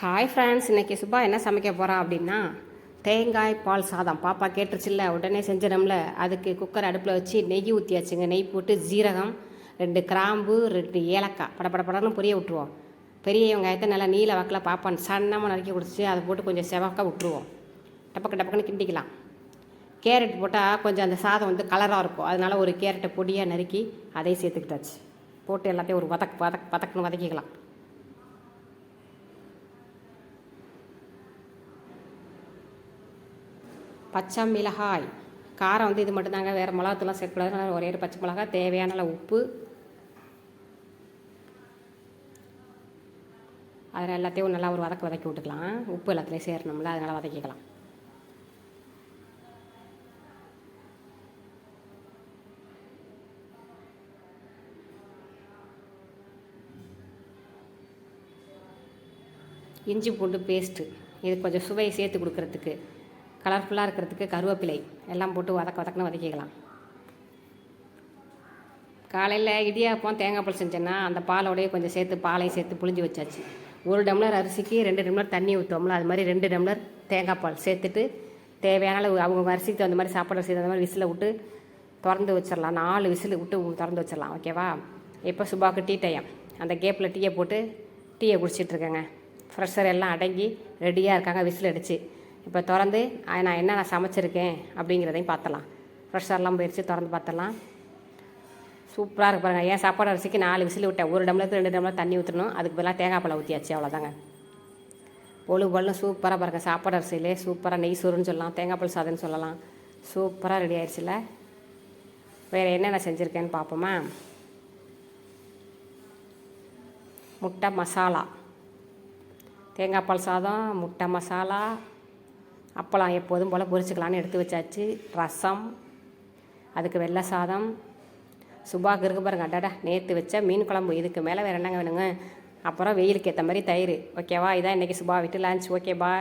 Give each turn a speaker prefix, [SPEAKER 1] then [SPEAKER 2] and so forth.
[SPEAKER 1] Hi friends இன்றைக்கி சுபா என்ன சமைக்க போகிறா அப்படின்னா தேங்காய் பால் சாதம். பாப்பா கேட்டுருச்சுல்ல உடனே செஞ்சிடம்ல அதுக்கு குக்கர் அடுப்பில் வச்சு நெய் ஊற்றியாச்சுங்க நெய் போட்டு ஜீரகம் ரெண்டு கிராம்பு ரெண்டு ஏலக்காய். பட பட புரிய பொரிய விட்ருவோம் பெரிய வெங்காயத்தை நல்லா நீல வாக்கில் பாப்பான் சன்னமாக நறுக்கி குடிச்சு அதை போட்டு கொஞ்சம் செவக்காக விட்ருவோம் டப்பக்கு டப்பக்குன்னு கிண்டிக்கலாம். கேரட் போட்டால் கொஞ்சம் அந்த சாதம் வந்து கலராக இருக்கும். அதனால ஒரு கேரட்டை பொடியாக நறுக்கி அதையும் சேர்த்துக்கிட்டாச்சு. போட்டு எல்லாத்தையும் ஒரு வதக் வதக் வதக்குன்னு வதக்கிக்கலாம். பச்சை மிளகாய் காரம் வந்து இது மட்டும்தாங்க வேறு மிளகாத்தூள்லாம் சேர்க்கக்கூடாது அதனால ஒரே ஒரு பச்சை மிளகாய் தேவையான உப்பு. அதில் எல்லாத்தையும் நல்லா ஒரு வதக்க வதக்கி விட்டுக்கலாம். உப்பு எல்லாத்துலேயும் சேரணும்ல அதனால் வதக்கிக்கலாம். இஞ்சி பூண்டு பேஸ்ட்டு இது கொஞ்சம் சுவையை சேர்த்து கொடுக்குறதுக்கு. கலர்ஃபுல்லாக இருக்கிறதுக்கு கருவேப்பிலை எல்லாம் போட்டு வதக்க வதக்குன்னு வதக்கிக்கலாம். காலையில் இடியாப்பம் தேங்காய் பால் செஞ்சேன்னா அந்த பாலோடய கொஞ்சம் சேர்த்து பாலையும் சேர்த்து புளிஞ்சு வச்சாச்சு. ஒரு டம்ளர் அரிசிக்கு ரெண்டு டம்ளர் தண்ணி ஊற்றுவோம்ல அது மாதிரி ரெண்டு டம்ளர் தேங்காய் பால் சேர்த்துட்டு தேவையான அளவு அவங்க அரிசிக்கு தகுந்த மாதிரி சாப்பாடு அரிசி அந்த மாதிரி விசில் விட்டு திறந்து வச்சிடலாம் நாலு விசில் விட்டு திறந்து வச்சிடலாம் ஓகேவா இப்போ சுபாக்கு டீ டைம் அந்த கேப்பில் டீயை போட்டு டீயை குடிச்சிட்ருக்கேங்க ஃப்ரெஷர் எல்லாம் அடங்கி ரெடியாக இருக்காங்க விசில் அடித்து இப்போ திறந்து நான் என்ன நான் சமைச்சிருக்கேன் அப்படிங்கிறதையும் பார்த்தலாம். ப்ரெஷர்லாம் போயிடுச்சு திறந்து பார்த்தலாம். சூப்பராக இருக்கு பாருங்கள் ஏன் சாப்பாடு அரிசிக்கு நாலு விசில் விட்டேன். ஒரு டம்ளருக்கு ரெண்டு டம்ளர் தண்ணி ஊற்றணும் அதுக்கு பதிலாக தேங்காய் பழம் ஊற்றியாச்சு அவ்வளோதாங்க பொழு பொழுன்னு சூப்பராக பாருங்க. சாப்பாடு அரிசியிலே சூப்பராக நெய் சோறுன்னு சொல்லலாம் தேங்காய் பழம் சாதம்னு சொல்லலாம். சூப்பராக ரெடி ஆயிடுச்சுல வேறு என்னென்ன செஞ்சுருக்கேன்னு பார்ப்போமா? முட்டை மசாலா. தேங்காய் பால் சாதம் முட்டை மசாலா அப்பளம் எப்போதும் போல் பொரிச்சுக்கலான்னு எடுத்து வச்சாச்சு. ரசம் அதுக்கு வெள்ளை சாதம். சுபாக்கு இருக்கு பாருங்க அடடா நேற்று வச்ச மீன் குழம்பு. இதுக்கு மேலே வேறு என்னங்க வேணுங்க? அப்புறம் வெயிலுக்கு ஏற்ற மாதிரி தயிர். ஓகேவா? இதான் இன்றைக்கி சுபா விட்டு லஞ்ச் ஓகே பா